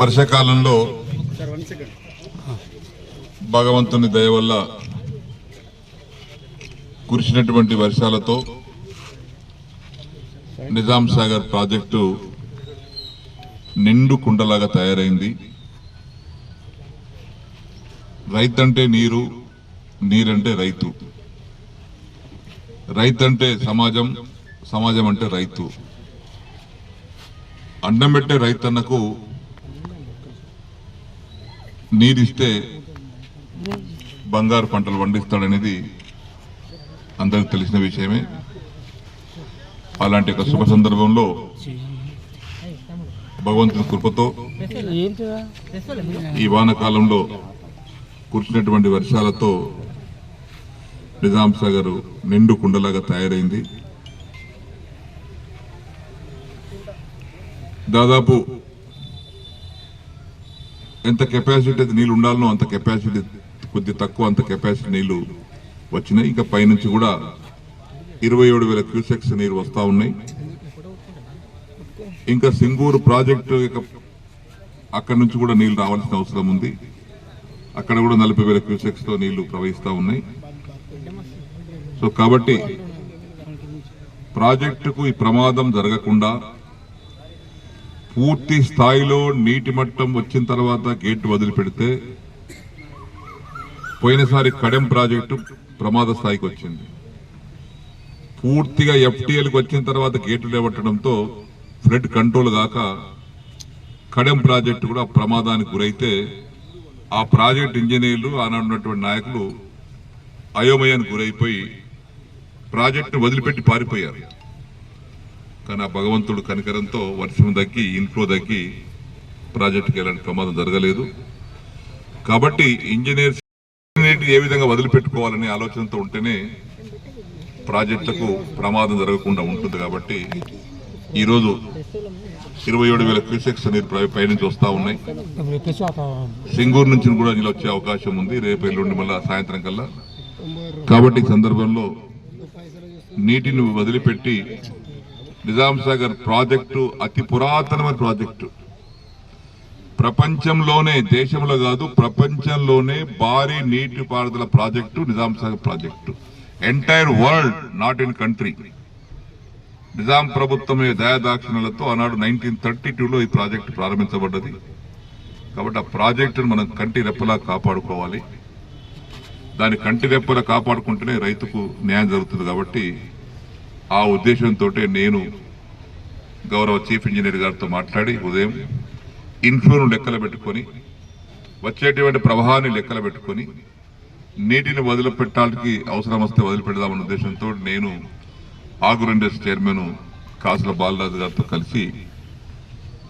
వర్షాకాలంలో భగవంతుని దయ వల్ల కురిసినటువంటి వర్షాలతో నిజాం సాగర్ ప్రాజెక్టు నిండు కుండలాగా తయారైంది. రైతంటే నీరు నీరంటే రైతు. రైతంటే సమాజం సమాజం అంటే రైతు. అన్నం పెట్టే రైతన్నకు నీరిస్తే బంగారు పంటలు పండిస్తాడనేది అందరికి తెలిసిన విషయమే. అలాంటి ఒక శుభ సందర్భంలో భగవంతుని కృపతో ఈ వానకాలంలో కురిసినటువంటి వర్షాలతో నిజాం సాగర్ నిండు కుండలాగా తయారైంది. దాదాపు ఎంత కెపాసిటీ అయితే నీళ్ళు ఉండాలనో అంత కెపాసిటీ కొద్ది తక్కువ అంత కెపాసిటీ నీళ్ళు వచ్చినాయి. ఇంకా పైనుంచి కూడా ఇరవై ఏడు వేల క్యూసెక్స్ నీరు వస్తూ ఉన్నాయి. ఇంకా సింగూరు ప్రాజెక్టు అక్కడి నుంచి కూడా నీళ్ళు రావాల్సిన అవసరం ఉంది. అక్కడ కూడా నలభై వేల క్యూసెక్స్తో నీళ్ళు ప్రవహిస్తూ ఉన్నాయి. సో కాబట్టి ప్రాజెక్టుకు ఈ ప్రమాదం జరగకుండా పూర్తి స్థాయిలో నీటి మట్టం వచ్చిన తర్వాత గేట్ వదిలిపెడితే పోయినసారి కడెం ప్రాజెక్టు ప్రమాద స్థాయికి వచ్చింది. పూర్తిగా ఎఫ్టీఎల్కి వచ్చిన తర్వాత గేట్లు లేవట్టడంతో ఫ్లడ్ కంట్రోల్ కాక కడెం ప్రాజెక్టు కూడా ప్రమాదానికి గురైతే ఆ ప్రాజెక్ట్ ఇంజనీర్లు ఆనాడున్నటువంటి నాయకులు అయోమయానికి గురైపోయి ప్రాజెక్టును వదిలిపెట్టి పారిపోయారు. కానీ ఆ భగవంతుడు కనికరంతో వర్షం దక్కి ఇన్ఫ్లో దక్కి ప్రాజెక్టుకి ఎలాంటి ప్రమాదం జరగలేదు. కాబట్టి ఇంజనీర్స్ ఏ విధంగా వదిలిపెట్టుకోవాలనే ఆలోచనతో ఉంటేనే ప్రాజెక్టులకు ప్రమాదం జరగకుండా ఉంటుంది కాబట్టి ఈరోజు ఇరవై ఏడు వేల క్యూసెక్స్ అనేది పైనుంచి వస్తూ ఉన్నాయి. సింగూరు నుంచి కూడా నీళ్ళు వచ్చే అవకాశం ఉంది. రేపు ఎల్లుండి మళ్ళా సాయంత్రం కల్లా. కాబట్టి ఈ సందర్భంలో నీటిని వదిలిపెట్టి నిజాం సాగర్ ప్రాజెక్టు అతి పురాతనమైన ప్రాజెక్టు. ప్రపంచంలోనే దేశంలో కాదు ప్రపంచంలోనే భారీ నీటిపారుదల project Nizam Sagar project. Entire world not in country Nizam ప్రభుత్వం దయాదాక్షిణలతో ఆనాడు నైన్టీన్ థర్టీ టూలో ఈ ప్రాజెక్టు ప్రారంభించబడ్డది. కాబట్టి ఆ ప్రాజెక్టును మనం కంటి రెప్పలా కాపాడుకోవాలి. దాని కంటి రెప్పలా కాపాడుకుంటేనే రైతుకు న్యాయం జరుగుతుంది కాబట్టి ఆ ఉద్దేశంతో నేను గౌరవ చీఫ్ ఇంజనీర్ గారితో మాట్లాడి ఉదయం ఇన్ఫ్లోను లెక్కలు పెట్టుకొని వచ్చేటువంటి ప్రవాహాన్ని లెక్కలు పెట్టుకొని నీటిని వదిలిపెట్టడానికి అవసరం వస్తే వదిలిపెడదామన్న ఉద్దేశంతో నేను ఆగ్రో ఇండస్ట్రీ చైర్మన్ కాసుల బాలరాజు గారితో కలిసి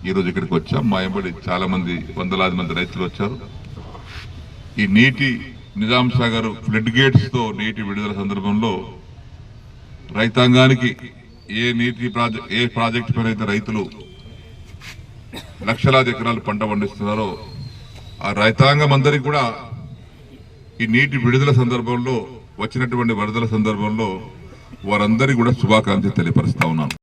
ఈరోజు ఇక్కడికి వచ్చాం. మా ఎంబడి చాలామంది వందలాది మంది రైతులు వచ్చారు. ఈ నీటి నిజాం సాగర్ ఫ్లడ్ గేట్స్తో నీటి విడుదల సందర్భంలో రైతాంగానికి ఏ నీటి ప్రాజెక్ట్ ఏ ప్రాజెక్టు పైన అయితే రైతులు లక్షలాది ఎకరాలు పంట పండిస్తున్నారో ఆ రైతాంగం అందరికి కూడా ఈ నీటి విడుదల సందర్భంలో వచ్చినటువంటి వరదల సందర్భంలో వారందరికీ కూడా శుభాకాంక్షలు తెలియపరుస్తా ఉన్నాను.